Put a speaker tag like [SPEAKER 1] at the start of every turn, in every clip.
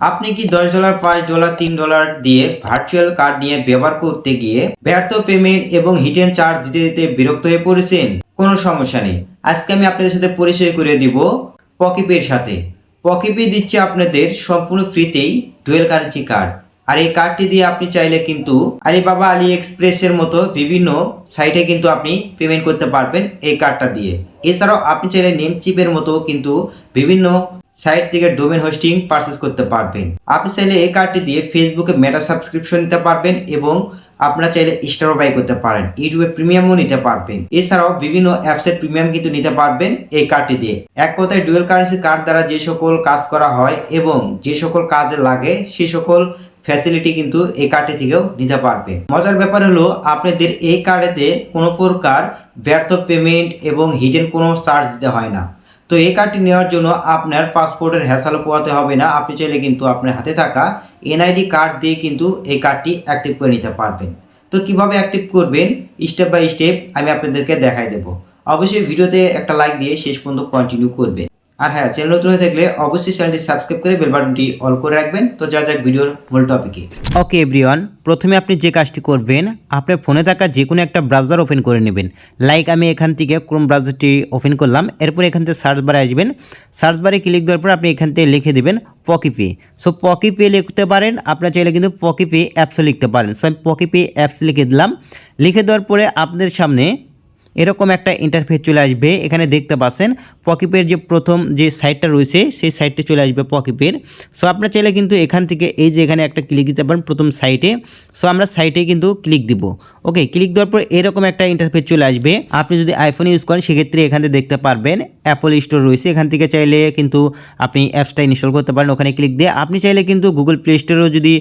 [SPEAKER 1] আপনি কি দশ ডলার পাঁচ ডলার তিন ডলার দিয়ে ভার্চুয়াল কার্ড নিয়ে ব্যবহার করতে গিয়ে ব্যর্থ পেমেন্ট এবং হিডেন চার্জ দিতে দিতে বিরক্ত হয়ে পড়েছেন? কোনো সমস্যা নেই। আজকে আমি আপনাদের সাথে পরিচয় করে দিব পকিপের সাথে। পকিপে দিচ্ছে আপনাদের সম্পূর্ণ ফ্রিতেই ডুয়েল কারেন্সি কার্ড আর এই কার্ডটি দিয়ে আপনি চাইলে কিন্তু আলিবাবা আলি এক্সপ্রেসের মতো বিভিন্ন সাইটে কিন্তু আপনি পেমেন্ট করতে পারবেন এই কার্ডটা দিয়ে। এছাড়াও আপনি চাইলে নেম চিপের মতো কিন্তু বিভিন্ন সাইট থেকে ডোমেন হোস্টিং পারচেস করতে পারবেন। আপনি চাইলে এই কার্ডটি দিয়ে ফেসবুকে মেটা সাবস্ক্রিপশন নিতে পারবেন এবং আপনারা চাইলে স্টারও বাই করতে পারেন। ইউটিউবে প্রিমিয়ামও নিতে পারবেন। এছাড়াও বিভিন্ন অ্যাপসের প্রিমিয়াম কিন্তু নিতে পারবেন এই কার্ডটি দিয়ে। এক কথায় ডুয়েল কারেন্সি কার্ড দ্বারা যে সকল কাজ করা হয় এবং যে সকল কাজে লাগে সেই সকল ফ্যাসিলিটি কিন্তু এই কার্ডটি থেকেও নিতে পারবে মজার ব্যাপার হলো, আপনাদের এই কার্ডেতে কোনো প্রকার ব্যর্থ পেমেন্ট এবং হিডেন কোনো চার্জ দিতে হয় না। তো এই কার্ডটি নেওয়ার জন্য আপনার পাসপোর্টের হ্যাসাল পোয়াতে হবে না। আপনি চাইলে কিন্তু আপনার হাতে থাকা এনআইডি কার্ড দিয়ে কিন্তু এই কার্ডটি অ্যাক্টিভ করে নিতে পারবেন। তো কীভাবে অ্যাক্টিভ করবেন? স্টেপ বাই স্টেপ আমি আপনাদেরকে দেখাই দেব। অবশ্যই ভিডিওতে একটা লাইক দিয়ে শেষ পর্যন্ত কন্টিনিউ করবে আর হ্যাঁ চ্যানেল নতুন হয়ে থাকলে অবশ্যই চ্যানেলটি সাবস্ক্রাইব করে বেল বাটনটি অল করে রাখবেন। তো যা যাক ভিডিওর মূল টপিকে ওকে এভরিওয়ান প্রথমে আপনি যে কাজটি করবেন, আপনার ফোনে থাকা যে কোনো একটা ব্রাউজার ওপেন করে নেবেন। লাইক আমি এখান থেকে ক্রোম ব্রাউজারটি ওপেন করলাম, এরপর এখান থেকে সার্চ বারে আসবেন। সার্চ বারে ক্লিক দেওয়ার পর আপনি এখান থেকে লিখে দেবেন পকিপে সো পকিপে লিখতে পারেন, আপনার চাইলে কিন্তু পকিপে অ্যাপসও লিখতে পারেন। সো আমি পকিপে অ্যাপস লিখে দিলাম। লিখে দেওয়ার পরে আপনাদের সামনে এরকম একটা ইন্টারফেস চলে আসবে। এখানে দেখতে পাচ্ছেন পকিপের যে প্রথম যে সাইটটা রয়েছে, সেই সাইটটি চলে আসবে পকিপের সো আপনার চাইলে কিন্তু এখান থেকে এই যে এখানে একটা ক্লিক দিতে পারেন প্রথম সাইটে সো আমরা সাইটে কিন্তু ক্লিক দিব। ওকে ক্লিক দেওয়ার পর এরকম একটা ইন্টারফেস চলে আসবে। আপনি যদি আইফোন ইউজ করেন, সেক্ষেত্রে এখান থেকে দেখতে পারবেন অ্যাপল স্টোর রয়েছে, এখান থেকে চাইলে কিন্তু আপনি অ্যাপসটা ইনস্টল করতে পারেন। ওখানে ক্লিক দিয়ে আপনি চাইলে কিন্তু গুগল প্লে স্টোরেও যদি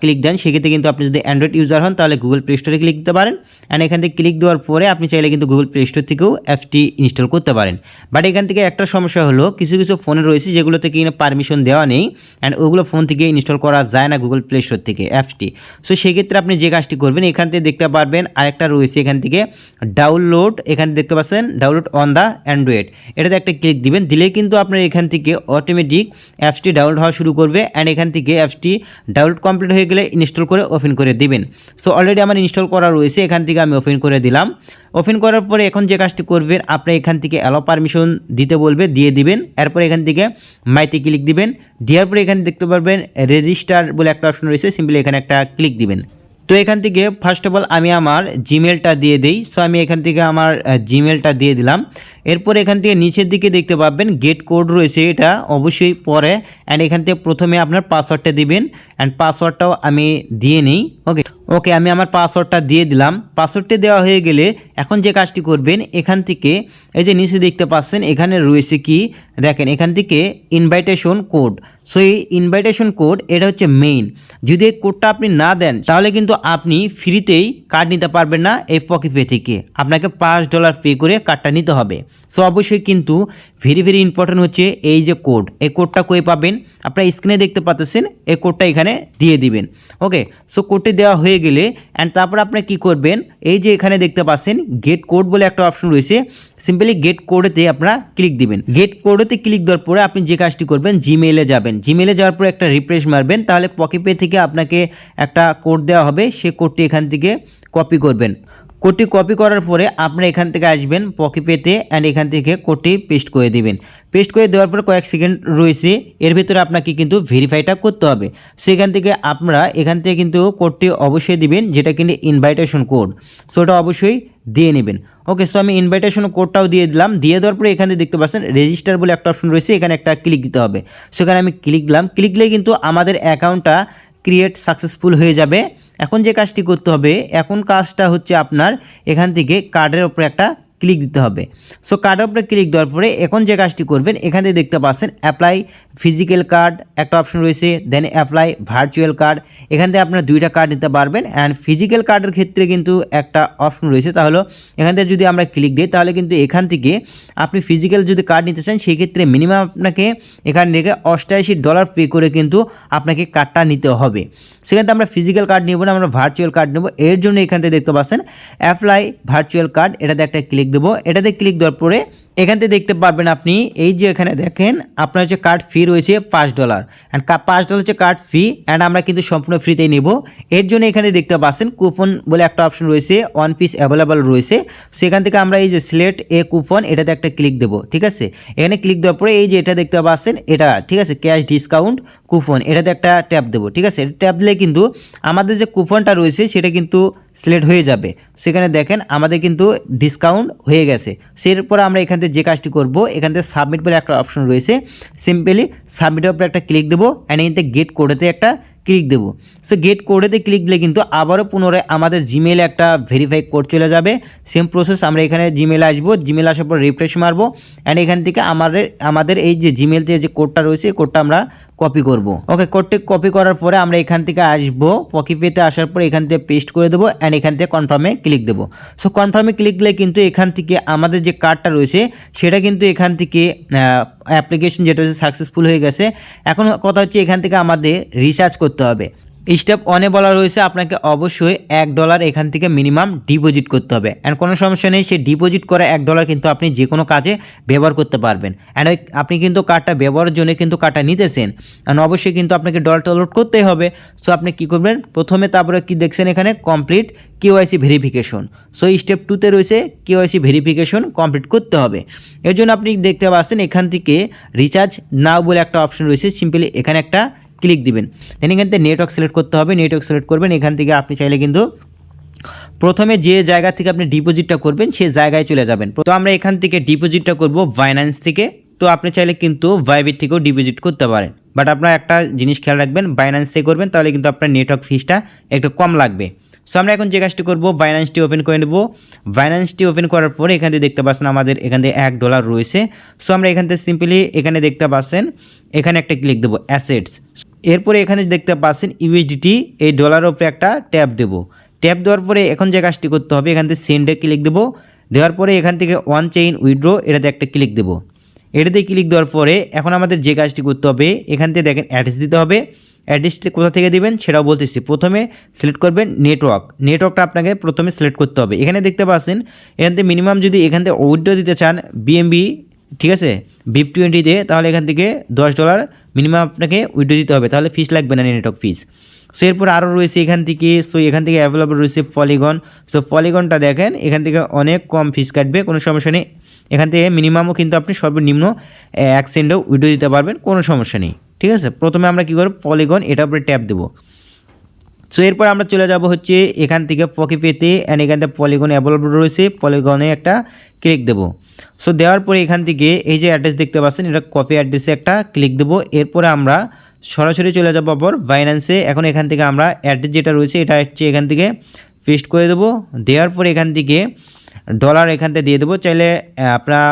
[SPEAKER 1] ক্লিক দেন, সেক্ষেত্রে কিন্তু আপনি যদি অ্যান্ড্রয়েড ইউজার হন, তাহলে গুগল প্লে স্টোরে ক্লিক দিতে পারেন। অ্যান্ড এখান থেকে ক্লিক দেওয়ার পরে আপনি চাইলে কিন্তু গুগল প্লে স্টোর থেকেও অ্যাপসটি ইনস্টল করতে পারেন। বাট এখান থেকে একটা সমস্যা হলো, কিছু কিছু ফোনে রয়েছে যেগুলোতে কিনা পারমিশন দেওয়া নেই। অ্যান্ড ওগুলো ফোন থেকে ইনস্টল করা যায় না গুগল প্লে স্টোর থেকে অ্যাপসটি। সো সেক্ষেত্রে আপনি যে কাজটি করবেন, এখান থেকে দেখতে পারবেন আরেকটা রয়েছে এখান থেকে ডাউনলোড এখানে দেখতে পাচ্ছেন ডাউনলোড অন দ্য অ্যান্ড্রয়েড এটাতে একটা ক্লিক দিবেন দিলে কিন্তু আপনার এখান থেকে অটোমেটিক অ্যাপসটি ডাউনলোড হওয়া শুরু করবে অ্যান্ড এখান থেকে অ্যাপসটি ডাউনলোড কমপ্লিট হয়ে গেলে ইনস্টল করে ওপেন করে দিবেন। সো অলরেডি আমার ইনস্টল করা রয়েছে, এখান থেকে আমি ওপেন করে দিলাম। ওপেন করার পরে এখন যে কাজটি করবেন, আপনি এখান থেকে অ্যালো পারমিশন দিতে বলবে, দিয়ে দিবেন। এরপর এখান থেকে মাইতে ক্লিক দিবেন। দেওয়ার পরে এখানে দেখতে পারবেন রেজিস্টার বলে একটা অপশন রয়েছে সিম্পলি এখানে একটা ক্লিক দিবেন। তো এখান থেকে ফার্স্ট অফ অল আমি আমার জিমেলটা দিয়ে দিই। সো আমি এখান থেকে আমার জিমেলটা দিয়ে দিলাম। এরপর এখান থেকে নিচের দিকে দেখতে পাবেন গেট কোড রয়েছে এটা। অবশ্যই পরে। অ্যান্ড এখান থেকে প্রথমে আপনার পাসওয়ার্ডটা দিবেন। অ্যান্ড পাসওয়ার্ডটাও আমি দিয়ে নিই। ওকে ওকে, আমি আমার পাসওয়ার্ডটা দিয়ে দিলাম। পাসওয়ার্ডটা দেওয়া হয়ে গেলে এখন যে কাজটি করবেন, এখান থেকে এই যে নিচে দেখতে পাচ্ছেন, এখানে রয়েছে কি? দেখেন, এখান থেকে ইনভাইটেশন কোড সো এই ইনভাইটেশন কোড এটা হচ্ছে মেইন যদি এই কোডটা আপনি না দেন, তাহলে কিন্তু আপনি ফ্রিতেই কার্ড নিতে পারবেন না এই পকি পে থেকে। আপনাকে পাঁচ ডলার পে করে কার্ডটা নিতে হবে। সো অবশ্যই কিন্তু ভেরি ভেরি ইম্পর্টেন্ট হচ্ছে এই যে কোড এই কোডটা কই পাবেন? আপনারা স্ক্রিনে দেখতে পাচ্ছেন, এই কোডটা এখানে দিয়ে দিবেন। ওকে সো কোডটি দেওয়া হয়ে গেলে অ্যান্ড তারপর আপনি কি করবেন? এই যে এখানে দেখতে পাচ্ছেন গেট কোড বলে একটা অপশন রয়েছে। সিম্পলি গেট কোডেতে আপনারা ক্লিক দিবেন। গেট কোডেতে ক্লিক দেওয়ার পরে আপনি যে কাজটি করবেন জিমেইলে যাবেন। জিমেইলে যাওয়ার পরে একটা রিফ্রেশ মারবেন, তাহলে পকেপে থেকে আপনাকে একটা কোড দেওয়া হবে। সে কোডটি এখান থেকে কপি করবেন। কোডটি কপি করার পরে আপনারা এখান থেকে আসবেন পকি পেতে অ্যান্ড এখান থেকে কোডটি পেস্ট করে দিবেন। পেস্ট করে দেওয়ার পরে কয়েক সেকেন্ড রয়েছে, এর ভিতরে আপনাকে কিন্তু ভেরিফাইটা করতে হবে। সো এখান থেকে আপনারা এখান থেকে কিন্তু কোডটি অবশ্যই দিবেন, যেটা কিন্তু ইনভাইটেশন কোড সো ওটা অবশ্যই দিয়ে নেবেন। ওকে সো আমি ইনভাইটেশন কোডটাও দিয়ে দিলাম। দিয়ে দেওয়ার পরে এখানে দেখতে পাচ্ছেন রেজিস্টার বলে একটা অপশন রয়েছে, এখানে একটা ক্লিক দিতে হবে। সেখানে আমি ক্লিক দিলাম। ক্লিক দিলে কিন্তু আমাদের অ্যাকাউন্টটা ক্রিয়েট সাকসেসফুল হয়ে যাবে। এখন যে কাজটি করতে হবে, এখন কাজটা হচ্ছে আপনার এখান থেকে কার্ডের ওপরে একটা ক্লিক দিতে হবে। সো কার্ডের উপরে ক্লিক দেওয়ার পরে এখন যে কাজটি করবেন, এখান থেকে দেখতে পাচ্ছেন অ্যাপ্লাই ফিজিক্যাল কার্ড একটা অপশন রয়েছে দেন অ্যাপ্লাই ভার্চুয়াল কার্ড এখান থেকে আপনারা দুইটা কার্ড নিতে পারবেন অ্যান্ড ফিজিক্যাল কার্ডের ক্ষেত্রে কিন্তু একটা অপশন রয়েছে। তাহলে এখান থেকে যদি আমরা ক্লিক দিই, তাহলে কিন্তু এখান থেকে আপনি ফিজিক্যাল যদি কার্ড নিতে চান, সেক্ষেত্রে মিনিমাম আপনাকে এখান থেকে অষ্টাশি ডলার পে করে কিন্তু আপনাকে কার্ডটা নিতে হবে। সেখান আমরা ফিজিক্যাল কার্ড নেব না, আমরা ভার্চুয়াল কার্ড নেব। এর জন্য এখান থেকে দেখতে পাচ্ছেন অ্যাপ্লাই ভার্চুয়াল কার্ড এটাতে একটা ক্লিক দেবো। এটাতে ক্লিক দেওয়ার পরে এখান থেকে দেখতে পাবেন আপনি, এই যে এখানে দেখেন, আপনার হচ্ছে কার্ড ফি রয়েছে পাঁচ ডলার অ্যান্ড পাঁচ ডলার হচ্ছে কার্ড ফি অ্যান্ড আমরা কিন্তু সম্পূর্ণ ফ্রিতেই নেব। এর জন্য এখানে দেখতে পাচ্ছেন কুপন বলে একটা অপশন রয়েছে ওয়ান পিস অ্যাভেলেবল রয়েছে। সেখান থেকে আমরা এই যে সিলেক্ট এ কুপন এটাতে একটা ক্লিক দেবো, ঠিক আছে? এখানে ক্লিক দেওয়ার পরে এই যে এটা দেখতে পাচ্ছেন, এটা, ঠিক আছে? ক্যাশ ডিসকাউন্ট কুপন এটাতে একটা ট্যাপ দেবো, ঠিক আছে? ট্যাপ দিলে কিন্তু আমাদের যে কুপনটা রয়েছে, সেটা কিন্তু সিলেক্ট হয়ে যাবে। সেখানে দেখেন আমাদের কিন্তু ডিসকাউন্ট হয়ে গেছে। সেরপর আমরা এখান থেকে যে কাজটি করব, এখান থেকে সাবমিট বলে একটা অপশন রয়েছে। সিম্পলি সাবমিটের উপরে একটা ক্লিক দেবো অ্যান্ড এখান থেকে গেট কোডেতে একটা ক্লিক দেবো। সো গেট কোডেতে ক্লিক দিলে কিন্তু আবারও পুনরায় আমাদের জিমেলে একটা ভেরিফাই কোড চলে যাবে। সেম প্রসেস আমরা এখানে জিমেলে আসব। জিমেলে আসার পর রিফ্রেশ মারবো। অ্যান্ড এখান থেকে আমাদের আমাদের এই যে জিমেলতে যে কোডটা রয়েছে, এই কোডটা আমরা কপি করব। ওকে কোডটি কপি করার পরে আমরা এখান থেকে আসব। পকি পেতে আসার পরে এখান থেকে পেস্ট করে দেবো অ্যান্ড এখান থেকে কনফার্মে ক্লিক দেবো। সো কনফার্মে ক্লিক দিলে কিন্তু এখান থেকে আমাদের যে কার্ডটা রয়েছে, সেটা কিন্তু এখান থেকে অ্যাপ্লিকেশন যেটা হচ্ছে সাকসেসফুল হয়ে গেছে। এখন কথা হচ্ছে এখান থেকে আমাদের রিচার্জ করতে হবে। স্টেপ ওয়ানে বলা রয়েছে আপনাকে অবশ্যই এক ডলার এখান থেকে মিনিমাম ডিপোজিট করতে হবে। অ্যান্ড কোনো সমস্যা নেই সে ডিপোজিট করা এক ডলার কিন্তু আপনি যে কোনো কাজে ব্যবহার করতে পারবেন। অ্যান্ড আপনি কিন্তু কার্ডটা ব্যবহারের জন্য কিন্তু কার্ডটা নিতেছেন। অ্যান্ড অবশ্যই কিন্তু আপনাকে ডলারটা লোড করতেই হবে। সো আপনি কি করবেন? প্রথমে তারপরে কি দেখছেন এখানে? Complete KYC verification so step টুতে রয়েছে কেওয়াইসি ভেরিফিকেশন কমপ্লিট করতে হবে। এর জন্য আপনি দেখতে পাচ্ছেন এখান থেকে রিচার্জ নাও বলে একটা অপশন রয়েছে। সিম্পলি এখানে একটা ক্লিক দিবেন। দেন এখান থেকে নেটওয়ার্ক সিলেক্ট করতে হবে নেটওয়ার্ক সিলেক্ট করবেন, এখান থেকে আপনি চাইলে কিন্তু প্রথমে যে জায়গা থেকে আপনি ডিপোজিটটা করবেন, সে জায়গায় চলে যাবেন। তো আমরা এখান থেকে ডিপোজিটটা করব বাইন্যান্স থেকে। তো আপনি চাইলে কিন্তু ভাইবিট থেকেও ডিপোজিট করতে পারেন। বাট আপনার একটা জিনিস খেয়াল রাখবেন বাইন্যান্স থেকে করবেন, তাহলে কিন্তু আপনার নেটওয়ার্ক ফিসটা একটু কম লাগবে। সো আমরা এখন যে কাজটি করব বাইন্যান্সটি ওপেন করে নেব। বাইন্যান্সটি ওপেন করার পরে এখান থেকে দেখতে পাচ্ছেন আমাদের এখান থেকে এক ডলার রয়েছে। সো আমরা এখান থেকে সিম্পলি এখানে দেখতে পাচ্ছেন, এখানে একটা ক্লিক দেবো অ্যাসেটস এরপরে এখানে দেখতে পাচ্ছেন ইউএসডিটি এই ডলারের উপরে একটা ট্যাপ দেবো। ট্যাপ দেওয়ার পরে এখন যে কাজটি করতে হবে, এখান থেকে সেন্ডে ক্লিক দেবো। দেওয়ার পরে এখান থেকে ওয়ান চেইন উইড্রো এটাতে একটা ক্লিক দেবো। এটাতে ক্লিক দেওয়ার পরে এখন আমাদের যে কাজটি করতে হবে, এখান থেকে দেখেন অ্যাড্রেস দিতে হবে। অ্যাড্রেসটি কোথা থেকে দেবেন সেটাও বলতেছি। প্রথমে সিলেক্ট করবেন নেটওয়ার্ক নেটওয়ার্কটা আপনাকে প্রথমে সিলেক্ট করতে হবে। এখানে দেখতে পাচ্ছেন, এখান থেকে মিনিমাম যদি এখান থেকে উইড্রো দিতে চান বিএমবি ঠিক আছে? বিপ টোয়েন্টিতে তাহলে এখান থেকে দশ ডলার মিনিমাম আপনাকে উইডো দিতে হবে। তাহলে ফিস লাগবে না নেটওয়ার্ক ফিস সো এরপর আরও রয়েছে এখান থেকে সো এখান থেকে অ্যাভেলেবল রয়েছে পলিগন সো পলিগনটা দেখেন, এখান থেকে অনেক কম ফিস কাটবে, কোনো সমস্যা নেই। এখান থেকে মিনিমামও কিন্তু আপনি সর্বনিম্ন এক সেন্টও উইডো দিতে পারবেন, কোনো সমস্যা নেই। ঠিক আছে? প্রথমে আমরা কী করব? পলিগন এটার উপরে ট্যাপ দেবো। সো এরপর আমরা চলে যাব হচ্ছে এখান থেকে পকি পেতে অ্যান্ড এখান থেকে পলিগন অ্যাভেলেবল রয়েছে পলিগনে একটা ক্লিক দেবো। সো দেওয়ার পরে এখান থেকে এই যে অ্যাড্রেস দেখতে পাচ্ছেন, এটা কপি অ্যাড্রেসে একটা ক্লিক দেবো। এরপরে আমরা সরাসরি চলে যাব আবার বাইন্যান্সে এখন এখান থেকে আমরা অ্যাড্রেস যেটা রয়েছে, এটা হচ্ছে এখান থেকে পেস্ট করে দেবো। দেওয়ার পরে এখান থেকে ডলার এখান থেকে দিয়ে দেবো। চাইলে আপনারা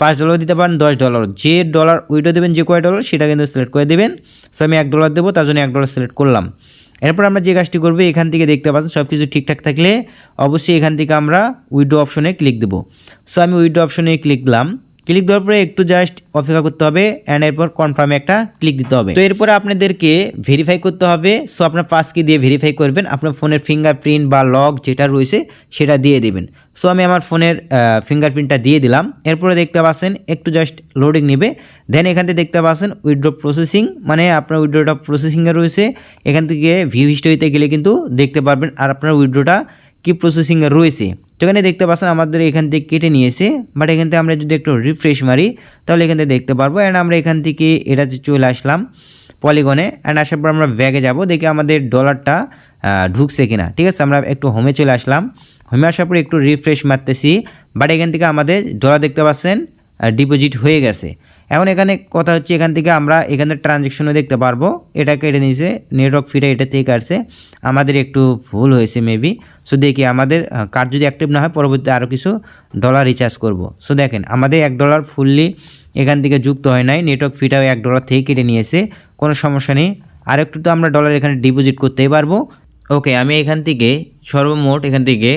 [SPEAKER 1] পাঁচ ডলার দিতে পারেন, দশ ডলার যে ডলার উইডো দেবেন, যে কয় ডলার সেটা কিন্তু সিলেক্ট করে দেবেন। সো আমি এক ডলার দেবো, তার জন্য এক ডলার সিলেক্ট করলাম। এরপর আমরা যে কাজটি করব, এখান থেকে দেখতে পাচ্ছেন সব কিছু ঠিকঠাক থাকলে অবশ্যই এখান থেকে আমরা উইডো অপশনে ক্লিক দেবো। সো আমি উইডো অপশনে ক্লিক দিলাম। ক্লিক দেওয়ার পরে একটু জাস্ট অপেক্ষা করতে হবে অ্যান্ড এরপর কনফার্মে একটা ক্লিক দিতে হবে। তো এরপরে আপনাদেরকে ভেরিফাই করতে হবে। সো আপনার পাস কি দিয়ে ভেরিফাই করবেন। আপনার ফোনের ফিঙ্গারপ্রিন্ট বা লক যেটা রয়েছে, সেটা দিয়ে দেবেন। সো আমি আমার ফোনের ফিঙ্গারপ্রিন্টটা দিয়ে দিলাম। এরপরে দেখতে পাচ্ছেন, একটু জাস্ট লোডিং নেবে। দেন এখান থেকে দেখতে পাচ্ছেন উইড্রো প্রসেসিং মানে আপনার উইড্রোটা প্রসেসিংয়ে রয়েছে। এখান থেকে ভিউ হিস্টোরিতে গেলে কিন্তু দেখতে পারবেন আর আপনার উইড্রোটা কি প্রসেসিংয়ে রয়েছে। তো এখানে দেখতে পাচ্ছেন আমাদের এখান থেকে কেটে নিয়েছে বাট এখান থেকে আমরা যদি একটু রিফ্রেশ মারি, তাহলে এখান থেকে দেখতে পারব। অ্যান্ড আমরা এখান থেকে এটা চলে আসলাম পলিগনে অ্যান্ড আসার পর আমরা ব্যাগে যাব, দেখি আমাদের ডলারটা ঢুকছে কিনা। ঠিক আছে, আমরা একটু হোমে চলে আসলাম। হোমে আসার পর একটু রিফ্রেশ মারতেছি বাট এখান থেকে আমাদের ডলার দেখতে পাচ্ছেন ডিপোজিট হয়ে গেছে। এখন এখানে কথা হচ্ছে এখান থেকে আমরা এখানে ট্রানজ্যাকশনও দেখতে পারব। এটা কেটে নিয়েছে নেটওয়ার্ক ফিটা এটা থেকে কাটছে আমাদের একটু ভুল হয়েছে মেবি সো দেখি আমাদের কার্ড যদি অ্যাক্টিভ না হয়, পরবর্তীতে আরও কিছু ডলার রিচার্জ করব। সো দেখেন, আমাদের এক ডলার ফুললি এখান থেকে যুক্ত হয় নাই। নেটওয়ার্ক ফিটাও এক ডলার থেকে কেটে নিয়েছে। কোনো সমস্যা নেই। আর একটু তো আমরা ডলার এখানে ডিপোজিট করতেই পারব। ওকে আমি এখান থেকে সর্বমোট এখান থেকে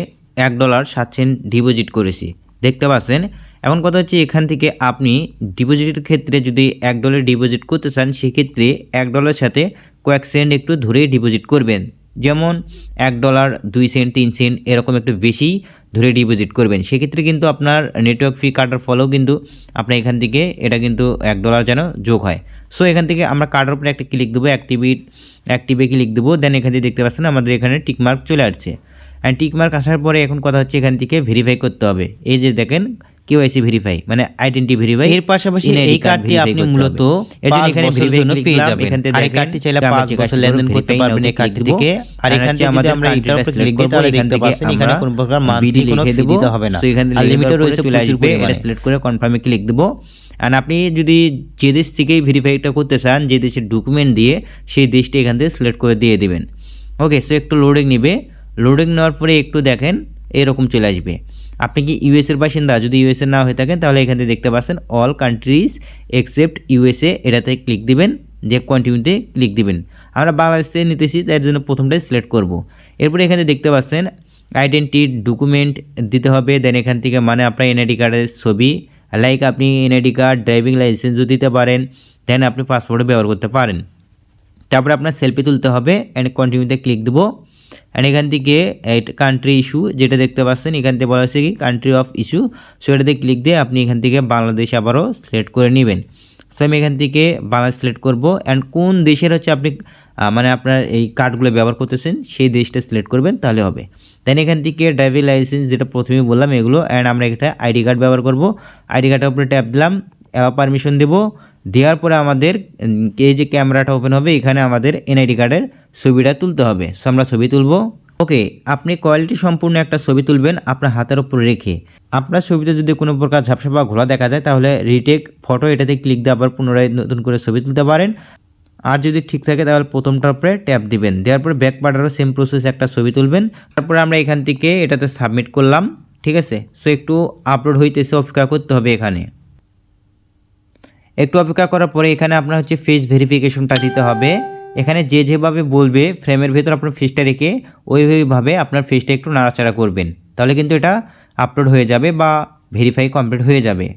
[SPEAKER 1] এক ডলার সাত সেন্ট ডিপোজিট করেছি। দেখতে পাচ্ছেন? এখন কথা হচ্ছে এখান থেকে আপনি ডিপোজিটের ক্ষেত্রে যদি এক ডলার ডিপোজিট করতে চান, সেক্ষেত্রে এক ডলার সাথে কয়েক সেন্ট একটু ধরে ডিপোজিট করবেন। যেমন এক ডলার দুই সেন্ট তিন সেন্ট এরকম একটু বেশি ধরে ডিপোজিট করবেন। সেক্ষেত্রে কিন্তু আপনার নেটওয়ার্ক ফি কাটার ফলেও কিন্তু আপনার এখান থেকে এটা কিন্তু এক ডলার যেন যোগ হয়। সো এখান থেকে আমরা কার্ডের উপরে একটা ক্লিক দেবো অ্যাক্টিভিট অ্যাক্টিভে ক্লিক দেবো দেন এখান থেকে দেখতে পাচ্ছেন আমাদের এখানে টিকমার্ক চলে আসছে। অ্যান্ড টিকমার্ক আসার পরে এখন কথা হচ্ছে এখান থেকে ভেরিফাই করতে হবে। এই যে দেখেন কেওয়াইসি ভেরিফাই মানে আইডেন্টি ভেরিফাই
[SPEAKER 2] এর পাশাপাশি এই কার্ডটি আপনি মূলত
[SPEAKER 1] এর এখানে ভেরিফাই
[SPEAKER 2] জন্য পেয়ে যাবেন।
[SPEAKER 1] এখান থেকে
[SPEAKER 2] এই কার্ডটি চাইলে
[SPEAKER 1] আমরা
[SPEAKER 2] পাঁচ বছর লেনদেন করতে পারবেন এই
[SPEAKER 1] click
[SPEAKER 2] থেকে। আর এখান থেকে
[SPEAKER 1] আমাদের
[SPEAKER 2] আমরা
[SPEAKER 1] country টা
[SPEAKER 2] interrupt
[SPEAKER 1] select
[SPEAKER 2] click দিই
[SPEAKER 1] করব, এখান থেকে
[SPEAKER 2] পাচ্ছেন এখানে কোনো প্রকার monthly কোনো
[SPEAKER 1] লিখে দেবো।
[SPEAKER 2] দিতে হবে না।
[SPEAKER 1] So এখান থেকে পরে
[SPEAKER 2] রয়েছে
[SPEAKER 1] চলে আসবে, এটা সিলেক্ট করে কনফার্মে ক্লিক দেবো আর আপনি যদি যে দেশ থেকেই ভেরিফাইটা করতে চান যে দেশের ডকুমেন্ট দিয়ে সেই দেশটি এখান থেকে সিলেক্ট করে দিয়ে দিবেন ওকে সো একটু লোডিং নেবে লোডিং নেওয়ার পরে একটু দেখেন এরকম চলে আসবে। আপনি কি ইউএসের বাসিন্দা? যদি ইউএসএ না হয়ে থাকেন, তাহলে এখান দেখতে পাচ্ছেন অল কান্ট্রিজ এক্সেপ্ট ইউএসএ এটাতে ক্লিক দিবেন, যে কন্টিনিউতে ক্লিক দিবেন। আমরা বাংলাদেশ থেকে নিতেছি তার জন্য প্রথমটাই সিলেক্ট করব। এরপরে এখানে দেখতে পাচ্ছেন আইডেন্টি ডকুমেন্ট দিতে হবে দেন এখান থেকে মানে আপনার এনআইডি কার্ডের ছবি লাইক আপনি এনআইডি কার্ড ড্রাইভিং লাইসেন্সও দিতে পারেন দেন আপনি পাসপোর্টও ব্যবহার করতে পারেন। তারপরে আপনার সেলফি তুলতে হবে অ্যান্ড কন্টিনিউতে ক্লিক দেবো। অ্যান্ড এখান থেকে কান্ট্রি ইস্যু যেটা দেখতে পাচ্ছেন, এখান থেকে বলা হচ্ছে কি কান্ট্রি অফ ইস্যু সো এটাতে ক্লিক দিয়ে আপনি এখান থেকে বাংলাদেশ আবারও সিলেক্ট করে নেবেন। সো আমি এখান থেকে বাংলাদেশ সিলেক্ট করব। অ্যান্ড কোন দেশের হচ্ছে আপনি মানে আপনার এই কার্ডগুলো ব্যবহার করতেছেন, সেই দেশটা সিলেক্ট করবেন, তাহলে হবে। দেন এখান থেকে ড্রাইভিং লাইসেন্স যেটা প্রথমেই বললাম এগুলো। অ্যান্ড আমরা একটা আইডি কার্ড ব্যবহার করব। আইডি কার্ডের উপরে ট্যাপ দিলাম পারমিশন দেবো। দেওয়ার পরে আমাদের এই যে ক্যামেরাটা ওপেন হবে, এখানে আমাদের এনআইডি কার্ডের ছবিটা তুলতে হবে। সো আমরা ছবি তুলবো। ওকে আপনি কোয়ালিটি সম্পূর্ণ একটা ছবি তুলবেন আপনার হাতের উপর রেখে। আপনার ছবিতে যদি কোনো প্রকার ঝাপসা বা ঘোলা দেখা যায়, তাহলে রিটেক ফটো এটাতে ক্লিক দিয়ে আবার পুনরায় নতুন করে ছবি তুলতে পারেন। আর যদি ঠিক থাকে, তাহলে প্রথমটার উপরে ট্যাপ দিবেন। দেওয়ার পরে ব্যাক পার্টারও সেম প্রসেস একটা ছবি তুলবেন। তারপরে আমরা এখান থেকে এটাতে সাবমিট করলাম, ঠিক আছে? সো একটু আপলোড হইতেছে, অপেক্ষা করতে হবে এখানে। একটু অপেক্ষা করার পরে এখানে আপনার হচ্ছে ফেস ভেরিফিকেশনটা দিতে হবে। এখানে যে যেভাবে বলবে ফ্রেমের ভেতর আপনার ফেসটা রেখে ওইভাবে আপনার ফেসটা একটু নাড়াচাড়া করবেন। তাহলে কিন্তু এটা আপলোড হয়ে যাবে বা ভেরিফাই কমপ্লিট হয়ে যাবে।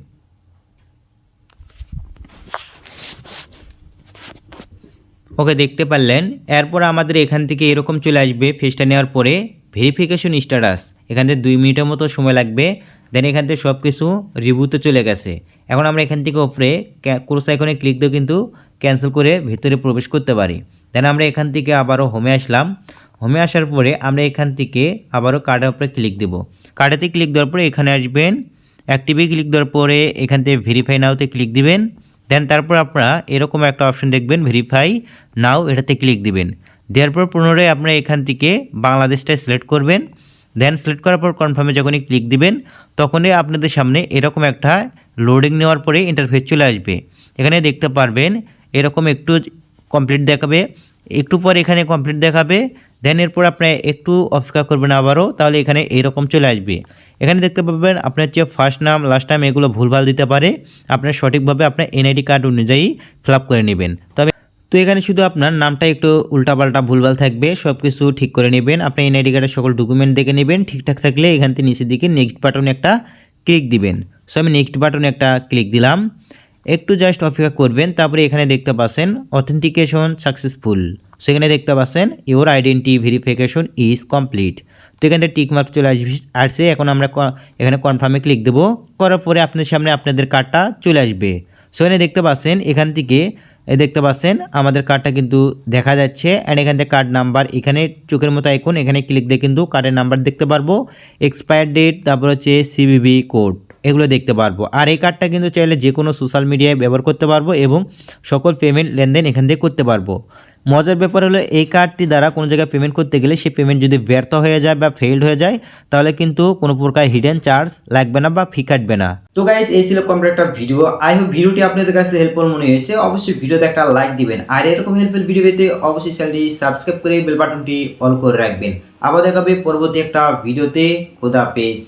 [SPEAKER 1] ওকে, দেখতে পারলেন? এরপর আমাদের এখান থেকে এরকম চলে আসবে ফেসটা নেওয়ার পরে ভেরিফিকেশন স্ট্যাটাস এখান থেকে দুই মিনিটের মতো সময় লাগবে। দেন এখান থেকে সব কিছু রিভিউতে চলে গেছে। এখন আমরা এখান থেকে ওপরে কোর্স আইকনে ক্লিক দিয়ে কিন্তু ক্যান্সেল করে ভেতরে প্রবেশ করতে পারি। দেন আমরা এখান থেকে আবারও হোমে আসলাম। হোমে আসার পরে আমরা এখান থেকে আবারও কার্ডের উপরে ক্লিক দেব। কার্ডেতে ক্লিক দেওয়ার পরে এখানে আসবেন। অ্যাক্টিভে ক্লিক দেওয়ার পরে এখান থেকে ভেরিফাই নাওতে ক্লিক দিবেন। দেন তারপর আপনারা এরকম একটা অপশন দেখবেন ভেরিফাই নাও এটাতে ক্লিক দিবেন। দেওয়ার পর পুনরায় আপনারা এখান থেকে বাংলাদেশটা সিলেক্ট করবেন। দেন সিলেক্ট করার পর কনফার্মে যখনই ক্লিক দিবেন, তখনই আপনাদের সামনে এরকম একটা লোডিং নেওয়ার পরে ইন্টারফেস চলে আসবে। এখানে দেখতে পারবেন এরকম একটু কমপ্লিট দেখাবে, একটু পর এখানে কমপ্লিট দেখাবে দেন এরপর আপনি একটু অপেক্ষা করবেন আবারও, তাহলে এখানে এরকম চলে আসবে। এখানে দেখতে পাবেন আপনার যে ফার্স্ট নাম লাস্ট নাম এগুলো ভুলভাল দিতে পারে, আপনার সঠিকভাবে আপনার এনআইডি কার্ড অনুযায়ী ফিল করে নেবেন। তবে তো এখানে শুধু আপনার নামটা একটু উল্টাপাল্টা ভুলভাল থাকবে সব কিছু ঠিক করে নেবেন। আপনি এনআইডি কার্ডের সকল ডকুমেন্ট দেখে নেবেন, ঠিকঠাক থাকলে এখান থেকে নিচের দিকে নেক্সট বাটনে একটা ক্লিক দিবেন। সো আমি নেক্সট বাটনে একটা ক্লিক দিলাম। একটু জাস্ট অপেক্ষা করবেন, তারপরে এখানে দেখতে পাচ্ছেন অথেন্টিকেশন সাকসেসফুল সেখানে দেখতে পাচ্ছেন your identity verification is complete তো এখান থেকে টিকমার্ক চলে আসবে, আসছে। এখন আমরা এখানে কনফার্মে ক্লিক দেবো। করার পরে আপনার সামনে আপনাদের কার্ডটা চলে আসবে। সো এখানে দেখতে পাচ্ছেন এখান থেকে এ দেখতে পাচ্ছেন, আমাদের কার্ডটা কিন্তু দেখা যাচ্ছে। অ্যান্ড এখান থেকে কার্ড নাম্বার এখানে চোখের মতো আইকন এখানে ক্লিক দিয়ে কিন্তু কার্ডের নাম্বার দেখতে পারব। এক্সপায়ার ডেট তারপর হচ্ছে সিবিবি কোড এগুলো দেখতে পারব। আর এই কার্ডটা কিন্তু চাইলে যে কোনো সোশ্যাল মিডিয়ায় ব্যবহার করতে পারব এবং সকল পেমেন্ট লেনদেন এখান থেকে করতে পারব। মজার ব্যাপার হলো এই কার্ডটি দ্বারা কোনো জায়গায় পেমেন্ট করতে গেলে সেই পেমেন্ট যদি ব্যর্থ হয়ে যায় বা ফেইল্ড হয়ে যায়, তাহলে কিন্তু কোনো প্রকার হিডেন চার্জ লাগবে না বা ফি কাটবে না। তো গাইস এই ছিল কমপ্লিট একটা ভিডিও আই হোপ ভিডিওটি আপনাদের কাছে হেল্পফুল মনে হয়েছে। অবশ্যই ভিডিওতে একটা লাইক দিবেন। আর এরকম হেল্পফুল ভিডিও পেতে অবশ্যই চ্যানেলটি সাবস্ক্রাইব করে বেল বাটনটি অল করে রাখবেন। আবার দেখাবে পরবর্তী একটা ভিডিওতে খোদা পেস